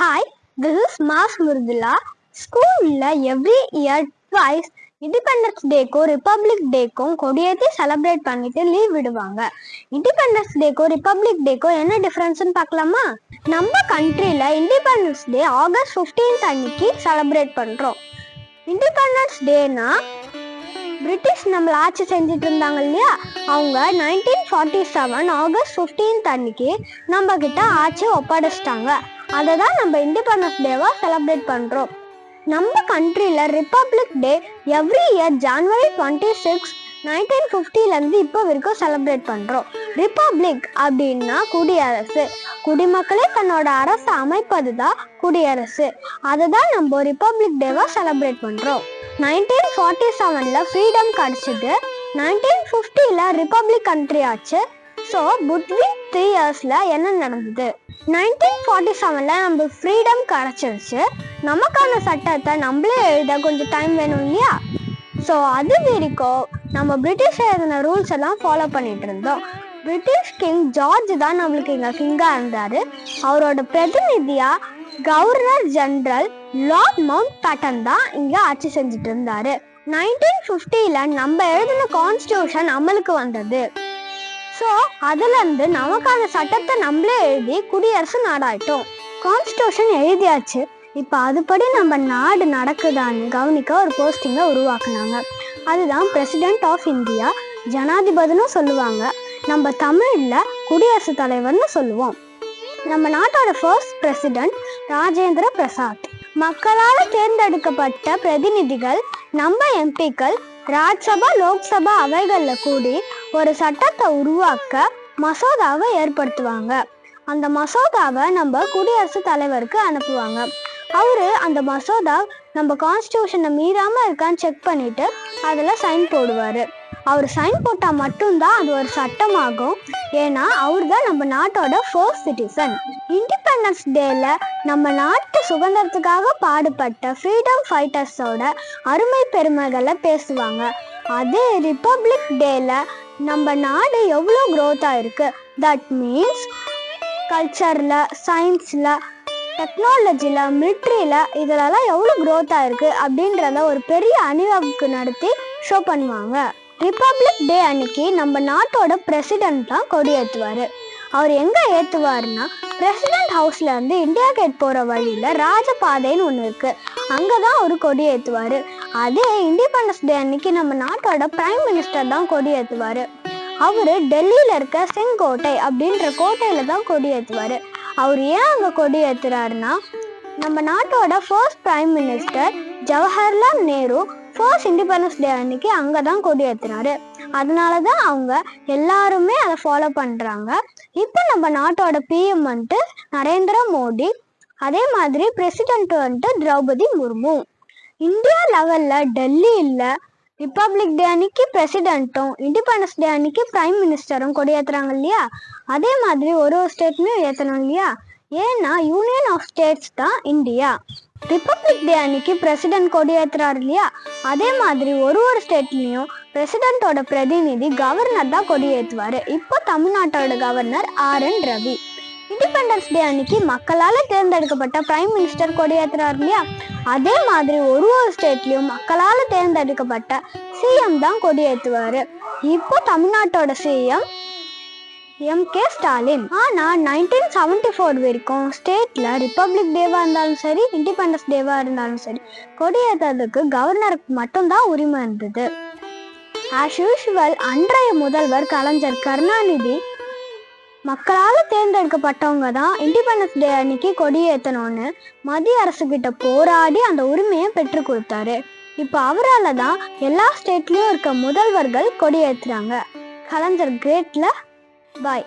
Hi this is Ms Murdula. ஸ்கூலில் every year twice independence டேக்கும் republic டேக்கும் கொடியேற்றி செலிப்ரேட் பண்ணிட்டு லீவ் விடுவாங்க. இண்டிபெண்டன்ஸ் டேக்கும் ரிப்பப்ளிக் டேக்கும் என்ன டிஃப்ரென்ஸ்னு பார்க்கலாமா? நம்ம கண்ட்ரியில் இண்டிபெண்டன்ஸ் டே ஆகஸ்ட் 15th அன்னைக்கு செலிப்ரேட் பண்ணுறோம் இண்டிபெண்டன்ஸ் டேனா பிரிட்டிஷ் நம்மள ஆட்சி செஞ்சுட்டு இருந்தாங்க இல்லையா? அவங்க nineteen forty seven August 15th அன்னைக்கு நம்ம கிட்ட ஆட்சி ஒப்படைச்சிட்டாங்க. அதை தான் நம்ம இண்டிபெண்டன்ஸ் டேவாக செலிப்ரேட் பண்ணுறோம் நம்ம கண்ட்ரியில் republic day every year January twenty six nineteen ஃபிஃப்டிலேருந்து இப்போ வரைக்கும் செலிப்ரேட் பண்ணுறோம் ரிப்பப்ளிக் அப்படின்னா குடியரசு. குடிமக்களே தன்னோட அரசு அமைப்பது தான் குடியரசு. அதை தான் நம்ம ரிப்பப்ளிக் டேவாக செலிப்ரேட் பண்ணுறோம் நைன்டீன் ஃபார்ட்டி செவனில் ஃப்ரீடம் கிடச்சிது. நைன்டீன் ஃபிஃப்டியில் ரிப்பப்ளிக் கண்ட்ரி ஆச்சு. ஸோ பிட்வீன் த்ரீ இயர்ஸில் என்ன நடந்தது? நைன்டீன் ஃபார்ட்டி செவனில் நம்ம ஃப்ரீடம் கிடச்சிருச்சு. நமக்கான சட்டத்தை நம்மளே எழுத கொஞ்சம் டைம் வேணும் இல்லையா? ஸோ அது வரைக்கும் நம்ம பிரிட்டிஷ் எழுதின ரூல்ஸ் எல்லாம் ஃபாலோ பண்ணிட்டு இருந்தோம். பிரிட்டிஷ் கிங் ஜார்ஜ் தான் நம்மளுக்கு இங்கே கிங்காக இருந்தார். அவரோட பிரதிநிதியாக governor general lord Mountbatten தான் இங்கே ஆட்சி செஞ்சுட்டு இருந்தார். நைன்டீன் ஃபிஃப்டியில் நம்ம எழுதின கான்ஸ்டியூஷன் அமலுக்கு வந்தது. ஸோ அதுலேருந்து நமக்கான சட்டத்தை நம்மளே எழுதி குடியரசு நாடாயிட்டோம். கான்ஸ்டியூஷன் எழுதியாச்சு. இப்போ அதுபடி நம்ம நாடு நடக்குதான்னு கவனிக்க ஒரு போஸ்டிங்கை உருவாக்குனாங்க. அதுதான் பிரசிடென்ட் ஆஃப் இந்தியா ஜனாதிபதினு சொல்லுவாங்க. நம்ம தமிழில் குடியரசுத் தலைவர்னு சொல்லுவோம். நம்ம நாட்டோட ஃபர்ஸ்ட் பிரசிடென்ட் ராஜேந்திர பிரசாத். மக்களால் தேர்ந்தெடுக்கப்பட்ட பிரதிநிதிகள் நம்ம எம்பிக்கள் ராஜ்சபா லோக்சபா அவைகளில் கூடி ஒரு சட்டத்தை உருவாக்க மசோதாவை ஏற்படுத்துவாங்க. அந்த மசோதாவை நம்ம குடியரசுத் தலைவருக்கு அனுப்புவாங்க. அவரு அந்த மசோதா நம்ம கான்ஸ்டியூஷனை மீறாம இருக்கான்னு செக் பண்ணிட்டு அதில் சைன் போடுவார். அவர் சைன் போட்டால் மட்டும்தான் அது ஒரு சட்டமாகும். ஏன்னா அவர் தான் நம்ம நாட்டோட ஃபர்ஸ்ட் சிட்டிசன் இண்டிபெண்டன்ஸ் டேல நம்ம நாட்டு சுதந்திரத்துக்காக பாடுபட்ட ஃப்ரீடம் ஃபைட்டர்ஸோட அருமை பெருமைகளை பேசுவாங்க. அதே ரிப்பப்ளிக் டேல நம்ம நாடு எவ்வளோ க்ரோத்தாக இருக்கு. தட் மீன்ஸ் கல்ச்சரில் சயின்ஸில் டெக்னாலஜியில் மிலிட்ரியில் இதிலலாம் எவ்வளோ க்ரோத்தாக இருக்குது அப்படின்றத ஒரு பெரிய அணிவகுப்பு நடத்தி ஷோ பண்ணுவாங்க. ரிப்பப்ளிக் டே அன்னைக்கு நம்ம நாட்டோட பிரசிடென்ட் தான் கொடி ஏற்றுவார் அவர் எங்கே ஏற்றுவாருன்னா பிரசிடென்ட் ஹவுஸ்லேருந்து இந்தியா கேட் போகிற வழியில் ராஜபாதைன்னு ஒன்று இருக்குது அங்கே தான் அவர் கொடி ஏற்றுவார் அதே இண்டிபெண்டன்ஸ் டே அன்னைக்கு நம்ம நாட்டோட பிரைம் மினிஸ்டர் தான் கொடி ஏற்றுவார் அவர் டெல்லியில் இருக்க செங்கோட்டை அப்படின்ற கோட்டையில் தான் கொடி ஏற்றுவார் அவர் ஏன் அங்கே கொடி ஏற்றுறாருன்னா நம்ம நாட்டோட first prime minister Jawaharlal Nehru first independence day அன்னைக்கு அங்கே தான் கொடி ஏற்றுனாரு அதனால தான் அவங்க எல்லாருமே அதை ஃபாலோ பண்ணுறாங்க இப்போ நம்ம நாட்டோட பிஎம் வந்துட்டு நரேந்திர மோடி அதே மாதிரி பிரசிடென்ட் வந்துட்டு திரௌபதி முர்மு. இந்தியா லெவலில் டெல்லியில் ரிப்பப்ளிக் டே அன்னைக்கு பிரசிடென்ட்டும் இண்டிபெண்டன்ஸ் டே அன்னைக்கு பிரைம் மினிஸ்டரும் கொடியேற்றுறாங்க இல்லையா? அதே மாதிரி ஒரு ஒரு ஸ்டேட்மே ஏற்றணும் இல்லையா? ஏன்னா யூனியன் ஆஃப் ஸ்டேட்ஸ் தான் இந்தியா. ரிப்பப்ளிக் டே அன்னைக்கு பிரசிடென்ட் கொடியேற்றுறாரு இல்லையா? அதே மாதிரி ஒரு ஒரு ஸ்டேட்லேயும் பிரசிடென்ட்டோட பிரதிநிதி கவர்னர் தான் கொடியேற்றுவார் இப்போ தமிழ்நாட்டோட governor R N Ravi independence day அன்னைக்கு மக்களால் தேர்ந்தெடுக்கப்பட்ட பிரைம் மினிஸ்டர் கொடியேற்றுறாரு இல்லையா? அதே மாதிரி ஒரு ஒரு ஸ்டேட்லேயும் மக்களால் தேர்ந்தெடுக்கப்பட்ட சிஎம் தான் கொடியேற்றுவார் இப்போ தமிழ்நாட்டோட சிஎம் எம் கே ஸ்டாலின் ஆனால் நைன்டீன் செவன்டி ஃபோர் வரைக்கும் ஸ்டேட்டில் ரிப்பப்ளிக் டேவாக இருந்தாலும் சரி இண்டிபெண்டன்ஸ் டேவாக இருந்தாலும் சரி கொடியேற்றதுக்கு கவர்னருக்கு மட்டும்தான் உரிமை இருந்தது. ஆஸ் யூஷுவல் அன்றைய முதல்வர் கலைஞர் கருணாநிதி மக்களால் தேர்ந்தெடுக்கப்பட்டவங்க தான் இண்டிபெண்டன்ஸ் டே அன்னைக்கு கொடியேற்றணும்னு மத்திய அரசு கிட்ட போராடி அந்த உரிமையை பெற்று கொடுத்தாரு. இப்போ அவரால் தான் எல்லா ஸ்டேட்லேயும் இருக்க முதல்வர்கள் கொடியேற்றுறாங்க கலைஞர் கிரேட்டில் பாய்